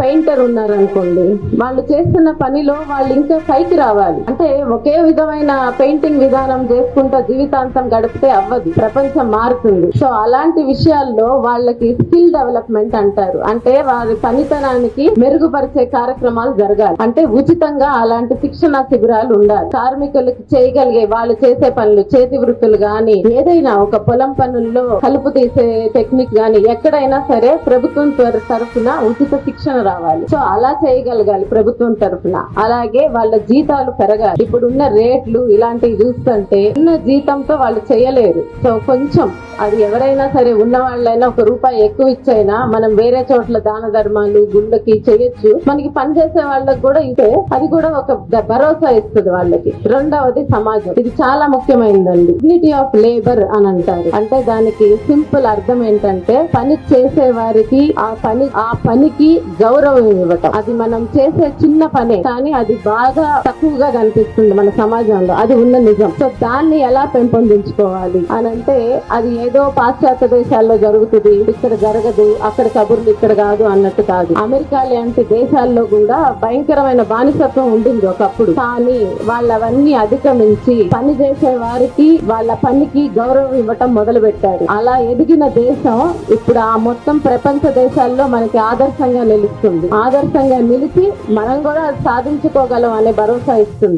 Painter ఉన్నారనుకోండి వాళ్ళు చేస్తున్న పనిలో వాళ్ళు ఇంకా పైకి రావాలి. అంటే ఒకే విధమైన పెయింటింగ్ విధానం చేసుకుంటూ జీవితాంతం గడిపితే అవ్వదు ప్రపంచం మారుతుంది. సో అలాంటి విషయాల్లో వాళ్ళకి స్కిల్ డెవలప్మెంట్ అంటారు. అంటే వారి పనితనానికి మెరుగుపరిచే కార్యక్రమాలు జరగాలి. అంటే ఉచితంగా అలాంటి శిక్షణ శిబిరాలు ఉండాలి. కార్మికులకు చేయగలిగే వాళ్ళు చేసే పనులు చేతి వృత్తులు గాని ఏదైనా ఒక పొలం పనుల్లో కలుపు తీసే టెక్నిక్ గాని ఎక్కడైనా సరే ప్రభుత్వం తరఫున ఉచిత శిక్షణ రావాలి. సో అలా చేయగలగాలి ప్రభుత్వం తరఫున. అలాగే వాళ్ళ జీతాలు పెరగాలి. ఇప్పుడున్న రేట్లు ఇలాంటివి చూస్తుంటే ఉన్న జీతంతో వాళ్ళు చేయలేరు. సో కొంచెం అది ఎవరైనా సరే ఉన్న వాళ్ళైనా ఒక రూపాయి ఎక్కువ ఇచ్చైనా మనం వేరే చోట్ల దాన ధర్మాలు గుండెకి చేయొచ్చు. మనకి పని చేసే వాళ్ళకి కూడా ఇదే అది కూడా ఒక భరోసా ఇస్తుంది వాళ్ళకి. రెండవది సమాజం. ఇది చాలా ముఖ్యమైనదండి డిగ్నిటీ ఆఫ్ లేబర్ అని అంటారు. అంటే దానికి సింపుల్ అర్థం ఏంటంటే పని చేసే వారికి ఆ పని ఆ పనికి గౌరవం గౌరవం ఇవ్వటం. అది మనం చేసే చిన్న పనే కానీ అది బాగా తక్కువగా కనిపిస్తుంది మన సమాజంలో. అది ఉన్న నిజం. సో దాన్ని ఎలా పెంపొందించుకోవాలి అని అంటే అది ఏదో పాశ్చాత్య దేశాల్లో జరుగుతుంది. ఇక్కడ జరగదు అక్కడ కబుర్లు ఇక్కడ కాదు అన్నట్టు కాదు. అమెరికా లాంటి దేశాల్లో కూడా భయంకరమైన బానిసత్వం ఉండింది ఒకప్పుడు. కానీ వాళ్ళవన్నీ అధిగమించి పని చేసే వారికి వాళ్ళ పనికి గౌరవం ఇవ్వటం మొదలు పెట్టారు అలా ఎదిగిన దేశం ఇప్పుడు ఆ మొత్తం ప్రపంచ దేశాల్లో మనకి ఆదర్శంగా నిలుస్తుంది ఆదర్శంగా నిలిచి మనం కూడా సాధించుకోగలం అనే భరోసా ఇస్తుంది.